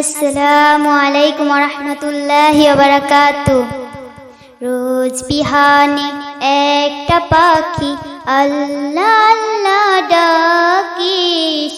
আসসালামু আলাইকুম রহমতুল্লাহ বারাকাত রোজ বিহানে একটা পাখি আল্লাহ আল্লাহ ডাকে,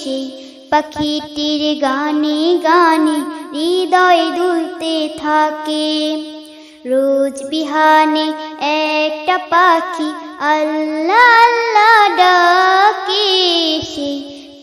সেই পাখিটির গানে গানে হৃদয় দুলতে থাকে। রোজ বিহানে একটা পাখি আল্লাহ আল্লাহ ডাকে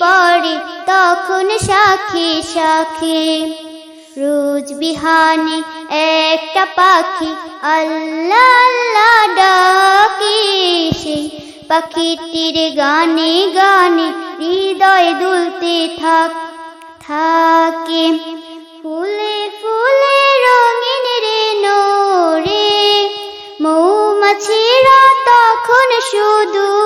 পড়ে তখন শাখে শাখে। রোজ বিহানে একটা পাখি আল্লাহ আল্লাহ ডাকে। পাখিটির গানে গানে হৃদয় দুলতে থাক, থাকে। ফুলে ফুলে রঙিন রে নোরে, মৌমাছিরা তখন শুধু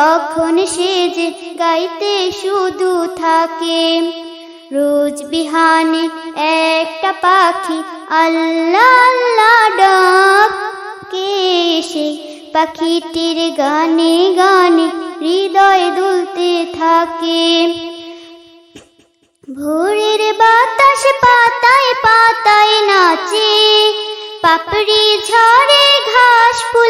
তখন সেজে গাইতে শুধু থাকে, রোজ বিহানে একটা পাখি আল্লাহ আল্লাহ ডাকে। সে পাখিটির গানে গানে হৃদয় দুলতে থাকে? ভোরের বাতাস পাতায় পাতায় নাচে, পাপড়ি ঝরে ঘাস ফুলেদের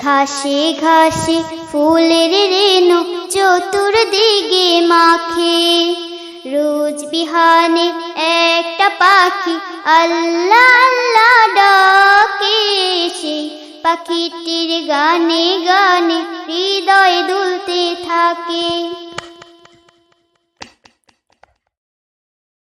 ঘাসে ঘাসে ফুলের রেণু চতুর্দিকে মাখে। রোজ বিহানে একটা পাখি আল্লাহ আল্লাহ ডাকে। সে পাখিটির গানে গানে হৃদয় দুলতে থাকে।